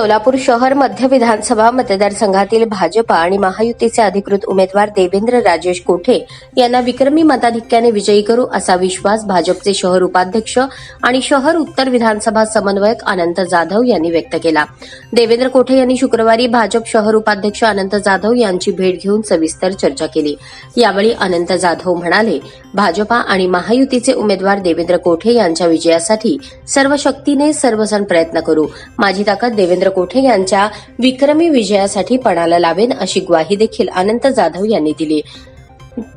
सोलापूर शहर मध्य विधानसभा मतदारसंघातील भाजपा आणि महायुतीचे अधिकृत उमेदवार देवेंद्र राजेश कोठे यांना विक्रमी मताधिक्याने विजयी करू असा विश्वास भाजपचे शहर उपाध्यक्ष आणि शहर उत्तर विधानसभा समन्वयक अनंत जाधव यांनी व्यक्त केला. देवेंद्र कोठे यांनी शुक्रवारी भाजप शहर उपाध्यक्ष अनंत जाधव यांची भेट घेऊन सविस्तर चर्चा केली. यावेळी अनंत जाधव म्हणाले भाजपा आणि महायुतीचे उमेदवार देवेंद्र कोठे यांच्या विजयासाठी सर्व शक्तीने सर्वजण प्रयत्न करू. माझी ताकद देवेंद्र कोठे यांच्या विक्रमी विजयासाठी पणाला लावेन अशी ग्वाही देखील अनंत जाधव यांनी दिली.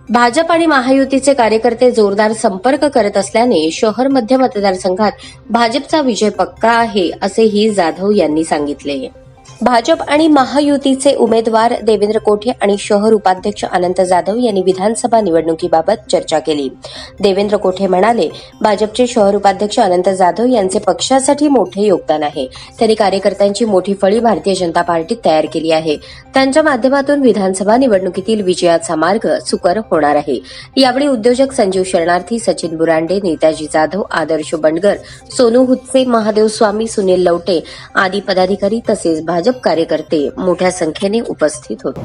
भाजप आणि महायुतीचे कार्यकर्ते जोरदार संपर्क करत असल्याने शहर मध्य मतदारसंघात भाजपचा विजय पक्का आहे असेही जाधव यांनी सांगितले. भाजप आणि महायुतीचे उमेदवार देवेंद्र कोठे आणि शहर उपाध्यक्ष अनंत जाधव यांनी विधानसभा निवडणुकीबाबत चर्चा केली. देवेंद्र कोठे म्हणाले भाजपचे शहर उपाध्यक्ष अनंत जाधव यांचे पक्षासाठी मोठे योगदान आहे. त्यांनी कार्यकर्त्यांची मोठी फळी भारतीय जनता पार्टीत तयार केली आहे. त्यांच्या माध्यमातून विधानसभा निवडणुकीतील विजयाचा मार्ग सुकर होणार आहे. यावेळी उद्योजक संजीव शरणार्थी सचिन बुरांडे नेताजी जाधव आदर्श बंडगर सोनू हुत्से महादेव स्वामी सुनील लवटे आदी पदाधिकारी तसेच भाजप कार्यकर्ते मोठ्या संख्येने उपस्थित होते.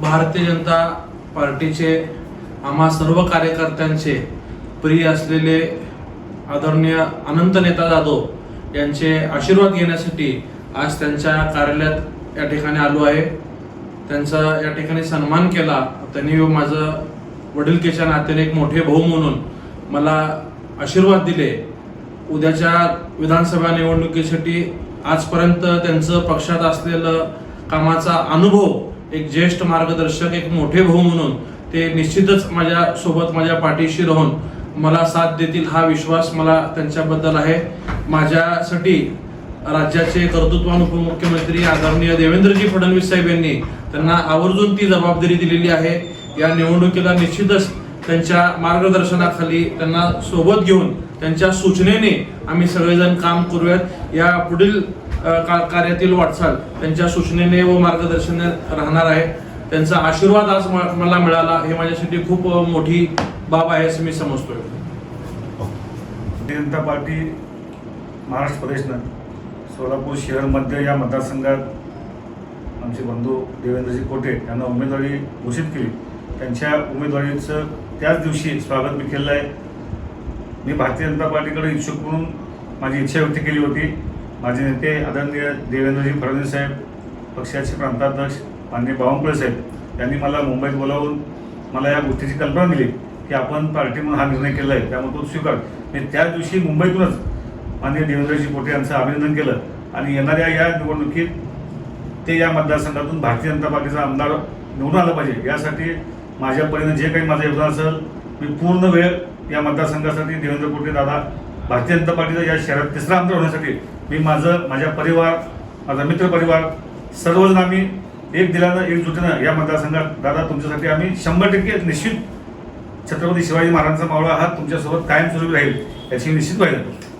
भारतीय जनता पार्टीचे आम्हा सर्व कार्यकर्त्यांचे प्रिय असलेले आदरणीय अनंत नेता जाधव यांचे आशीर्वाद घेण्यासाठी आज त्यांच्या कार्यालयात या ठिकाणी आलो आहे. त्यांचा या ठिकाणी सन्मान केला. त्यांनी माझं वडीलकीच्या नात्याने एक मोठे भाऊ म्हणून मला आशीर्वाद दिले. उद्याच्या विधानसभा निवडणुकीसाठी आजपर्यंत त्यांचं पक्षात असलेलं कामाचा अनुभव एक ज्येष्ठ मार्गदर्शक एक मोठे भाऊ म्हणून ते निश्चितच माझ्या सोबत माझ्या पाठीशी राहून मला साथ देतील हा विश्वास मला त्यांच्याबद्दल आहे. माझ्यासाठी राज्याचे कर्तृत्वान उपमुख्यमंत्री आदरणीय देवेंद्रजी फडणवीस साहेब यांनी त्यांना आवर्जून ती जबाबदारी दिलेली आहे. या निवडणुकीला निश्चितच त्यांच्या मार्गदर्शनाखाली त्यांना सोबत घेऊन त्यांच्या सूचनेने आम्ही सगळेजण काम करूयात. या पुढील का- कार्यातील वाटचाल त्यांच्या सूचनेने व मार्गदर्शने राहणार आहे. त्यांचा आशीर्वाद आज मला मिळाला. हे माझ्यासाठी खूप मोठी बाब आहे असं मी समजतोय. भारतीय जनता पार्टी महाराष्ट्र प्रदेशनं सोलापूर शहरमध्ये या मतदारसंघात आमचे बंधू देवेंद्रजी कोटे यांना उमेदवारी घोषित केली. त्यांच्या उमेदवारीचं त्याच दिवशी स्वागत मी केलेलं आहे. मी भारतीय जनता पार्टीकडे इच्छुक म्हणून माझी इच्छा व्यक्त केली होती. माझे नेते आदरणीय देवेंद्रजी फडणवीस साहेब पक्षाचे प्रांताध्यक्ष माननीय बावनकुळे साहेब यांनी मला मुंबईत बोलावून मला या गोष्टीची कल्पना दिली की आपण पार्टी म्हणून हा निर्णय केला आहे. त्यामुळे तो स्वीकार. मी त्याच दिवशी मुंबईतूनच माननीय देवेंद्रजी पोटे यांचं अभिनंदन केलं आणि येणाऱ्या या निवडणुकीत ते या मतदारसंघातून भारतीय जनता पार्टीचा आमदार निवडून आला पाहिजे. यासाठी माझ्या परीने जे काही माझं योगदान असेल मी पूर्ण वेळ या मतदारसंघासाठी देवेंद्र कोटे दादा भारतीय जनता पार्टीचा या शहरात तिसरा आमदार होण्यासाठी मी माझं माझ्या परिवार माझा मित्र परिवार सर्वजण आम्ही एक दिलानं एकजुटीनं या मतदारसंघात दादा तुमच्यासाठी आम्ही शंभर टक्के निश्चित छत्रपती शिवाजी महाराजांचा मावळा हा तुमच्यासोबत कायमस्वरूपी राहील याची निश्चित पाहिजे